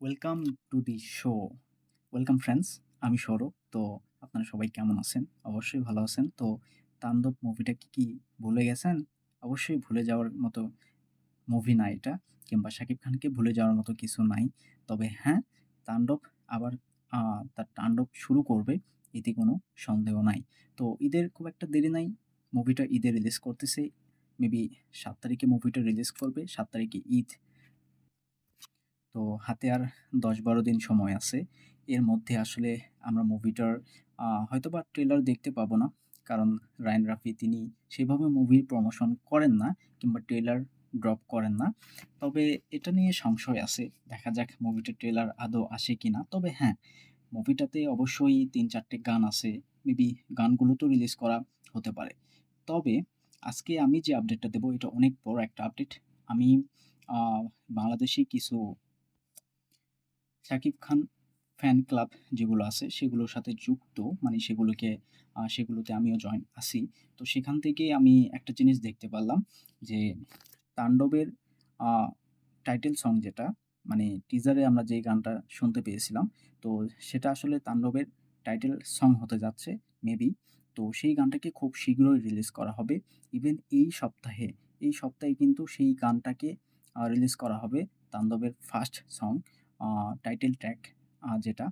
Welcome to the show. Welcome friends, আমি সৌরভ। তো আপনারা সবাই কেমন আছেন? অবশ্যই ভালো আছেন। তো 'তাণ্ডব' মুভিটাকে কি কি ভুলে গেছেন? অবশ্যই ভুলে যাওয়ার মতো মুভি না এটা কিংবা শাকিব খানকে ভুলে যাওয়ার মতো কিছু নাই। তবে হ্যাঁ, 'তাণ্ডব' আবার তার তাণ্ডব শুরু করবে এতে কোনো সন্দেহ নাই। তো ঈদের খুব একটা দেরি নাই। মুভিটা ঈদে রিলিজ করতেছে। মেবি ৭ তারিখে মুভিটা রিলিজ করবে। ৭ তারিখে ঈদ। তো হাতে আর দশ বারো দিন সময় আছে। এর মধ্যে আসলে আমরা মুভিটার আ হয়তোবা ট্রেলার দেখতে পাবো না। কারণ রায়ান রাফি তিনি সেভাবে মুভির প্রমোশন করেন না কিংবা ট্রেলার ড্রপ করেন না। তবে এটা নিয়ে সংশয় আছে। দেখা যাক মুভিটার ট্রেলার আদৌ আসে কিনা। তবে হ্যাঁ, মুভিটাতে অবশ্যই তিন চারটে গান আছে। মেবি গানগুলো তো রিলিজ করা হতে পারে। তবে আজকে আমি যে আপডেটটা দেব এটা অনেক বড় একটা আপডেট। আমি বাংলাদেশী কিছু শাকিব খান ফ্যান ক্লাব যেগুলো আছে সেগুলোর সাথে যুক্ত মানে সেগুলোকে সেগুলোতে আমিও জয়েন আছি। তো সেখান থেকে আমি একটা জিনিস দেখতে পারলাম যে তাণ্ডবের টাইটেল সং যেটা মানে টিজারে আমরা যে গানটা শুনতে পেয়েছিলাম, তো সেটা আসলে তাণ্ডবের টাইটেল সং হতে যাচ্ছে মেবি। তো সেই গানটাকে খুব শীঘ্রই রিলিজ করা হবে। ইভেন এই সপ্তাহে, এই সপ্তাহে কিন্তু সেই গানটাকে রিলিজ করা হবে তাণ্ডবের ফার্স্ট সং টাইটেল ট্র্যাক যেটা।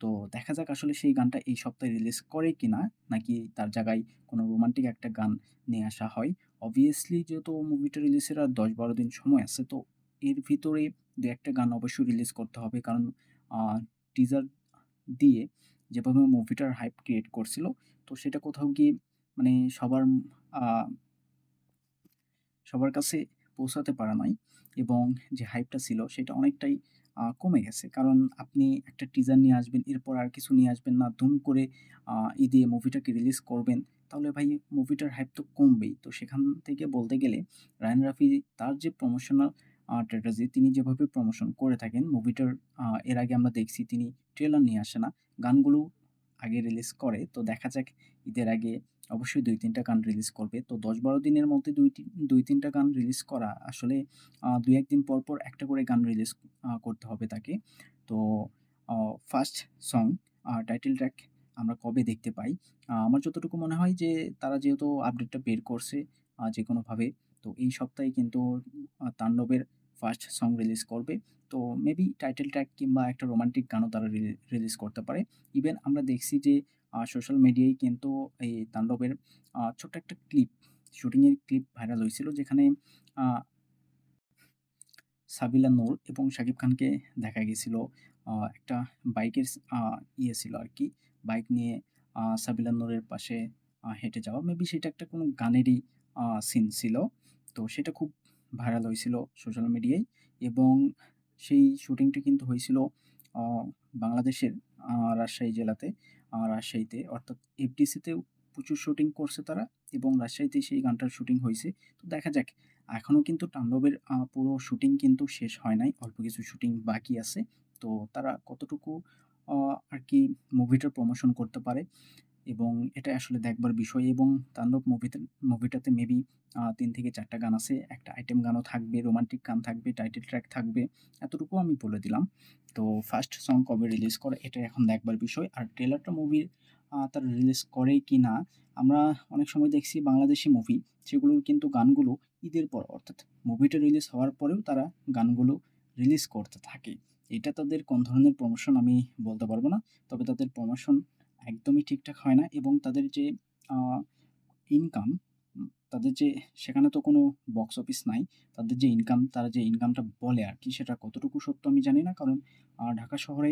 তো দেখা যাক আসলে সেই গানটা এই সপ্তাহে রিলিজ করে কি না নাকি তার জায়গায় কোনো রোমান্টিক একটা গান নিয়ে আসা হয়। অবভিয়াসলি যেহেতু মুভিটা রিলিজের আর দশ বারো দিন সময় আছে, তো এর ভিতরে দু একটা গান অবশ্যই রিলিজ করতে হবে। কারণ টিজার দিয়ে যেভাবে মুভিটার হাইপ ক্রিয়েট করছিল, তো সেটা কোথাও গিয়ে মানে সবার সবার কাছে পৌঁছাতে পারা নাই এবং যে হাইপটা ছিল, সেটা অনেকটাই কমে গেছে। কারণ আপনি একটা টিজার নিয়ে আসবেন, এরপর আর কিছু নিয়ে আসবেন না। দুম করে ঈদে মুভিটাকে রিলিজ করবেন। তাহলে ভাই মুভিটার হাইপ তো কমবেই। তো সেখান থেকে বলতে গেলে রায়ন রাফি তার যে প্রমোশনাল স্ট্র্যাটেজি তিনি যেভাবে প্রমোশন করে থাকেন মুভিটার এর আগে আমরা দেখছি তিনি ট্রেলার নিয়ে আসে না। গানগুলো আগে রিলিজ করে। তো দেখা যাক ঈদের আগে অবশ্যই দুই তিনটা গান রিলিজ করবে। তো দশ বারো দিনের মধ্যে ২ টি ২-৩ গান রিলিজ করা আসলে আ ২-১ দিন পর, পর একটা করে গান রিলিজ করতে হবে তাকে। তো ফার্স্ট সং টাইটেল ট্র্যাক আমরা কবে দেখতে পাই? আমার যতটুকু মনে হয় যে তারা যেহেতু আপডেটটা বের করছে যে কোনোভাবে তো এই সপ্তাহে কিন্তু তাণ্ডবের ফার্স্ট সং রিলিজ করবে। তো মেবি টাইটেল ট্র্যাক কিংবা একটা রোমান্টিক গানও তারা রিলিজ করতে পারে। ইভেন আমরা দেখছি যে সোশ্যাল মিডিয়ায় কিন্তু এই তাণ্ডবের ছোট্ট একটা ক্লিপ, শুটিং এর ক্লিপ ভাইরাল হয়েছিল যেখানে সাবিলা নূর এবং শাকিব খানকে দেখা গেছিল একটা বাইকের ইয়ে ছিল আর কি বাইক নিয়ে সাবিলা নূরের পাশে হেঁটে যাওয়া। মেবি সেটা একটা কোনো গানেরই সিন ছিল। তো সেটা খুব ভাইরাল হয়েছিল সোশ্যাল মিডিয়ায় এবং সেই শুটিংটা কিন্তু হয়েছিল বাংলাদেশের রাজশাহী জেলাতে, রাজশাহীতে অর্থাৎ এফডিসিতেও প্রচুর শুটিং করছে তারা এবং রাজশাহীতে সেই গানটার শুটিং হয়েছে তো দেখা যাক এখনও কিন্তু তাণ্ডবের পুরো শুটিং কিন্তু শেষ হয় নাই। অল্প কিছু শুটিং বাকি আছে। তো তারা কতটুকু আর কি মুভিটার প্রমোশন করতে পারে এবং এটা আসলে দেখবার বিষয় এবং তাণ্ডব মুভিতে মুভিটাতে মেবি তিন থেকে ৪ টা গান আছে। একটা আইটেম গানও থাকবে, রোমান্টিক গান থাকবে, টাইটেল ট্র্যাক থাকবে। এতটুকু আমি বলে দিলাম। তো ফার্স্ট সং কবে রিলিজ করে এটা এখন দেখবার বিষয়। আর ট্রেলারটা মুভির তারা রিলিজ করে কি না আমরা অনেক সময় দেখছি বাংলাদেশি মুভি সেগুলোর কিন্তু গানগুলো ঈদের পর অর্থাৎ মুভিটা রিলিজ হওয়ার পরেও তারা গানগুলো রিলিজ করতে থাকে। এটা তাদের কোন ধরনের প্রমোশন আমি বলতে পারব না। তবে তাদের প্রমোশন একদমই ঠিকঠাক হয় না এবং তাদের যে ইনকাম তাদের যে সেখানে তো কোনো বক্স অফিস নাই। তাদের যে ইনকাম তারা যে ইনকামটা বলে আরকি সেটা কতটুকু সত্য আমি জানি না। কারণ ঢাকা শহরে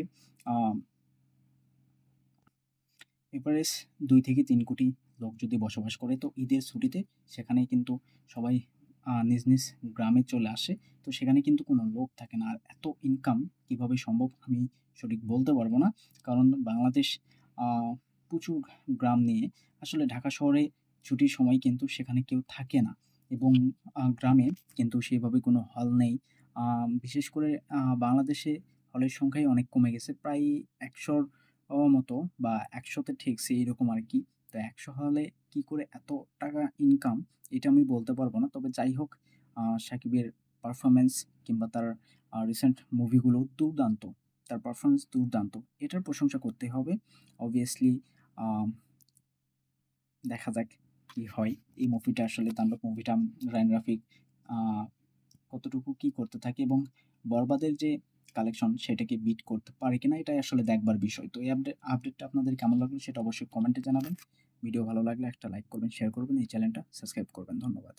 এভারেজ ২ থেকে ৩ কোটি লোক যদি বসবাস করে তো ঈদের ছুটিতে সেখানে কিন্তু সবাই নিজ, নিজ গ্রামে চলে আসে। তো সেখানে কিন্তু কোনো লোক থাকে না। আর এত ইনকাম কীভাবে সম্ভব আমি সঠিক বলতে পারব না। কারণ বাংলাদেশ প্রচুর গ্রাম নিয়ে আসলে ঢাকা শহরে ছুটির সময় কিন্তু সেখানে কেউ থাকে না এবং গ্রামে কিন্তু সেভাবে কোনো হল নেই। বিশেষ করে বাংলাদেশে হলের সংখ্যাই অনেক কমে গেছে। প্রায় ১০০ র ও মতো বা ১০০ তে ঠেকছে এরকম আরকি। তো ১০০ হলে কি করে এত টাকা ইনকাম এটা আমি বলতে পারব না। তবে যাই হোক সাকিবের পারফরম্যান্স কিংবা তার রিসেন্ট মুভিগুলো দুর্দান্ত। তার পারফরমেন্স দুর্দান্ত। এটার প্রশংসা করতে হবে। অবভিয়াসলি দেখা যাক কি হয়। এই মুভিটা আসলে তাণ্ডব মুভিটা রায়ান রাফি আ কতটুকু কি করতে থাকে এবং বরবাদের যে কালেকশন সেটাকে বিট করতে পারে কিনা এটাই আসলে দেখবার বিষয়। তো এই আপডেট আপডেটটা আপনাদের কেমন লাগল সেটা অবশ্যই কমেন্টে জানাবেন। ভিডিও ভালো লাগলে একটা লাইক করবেন, শেয়ার করবেন, এই চ্যানেলটা সাবস্ক্রাইব করবেন। ধন্যবাদ।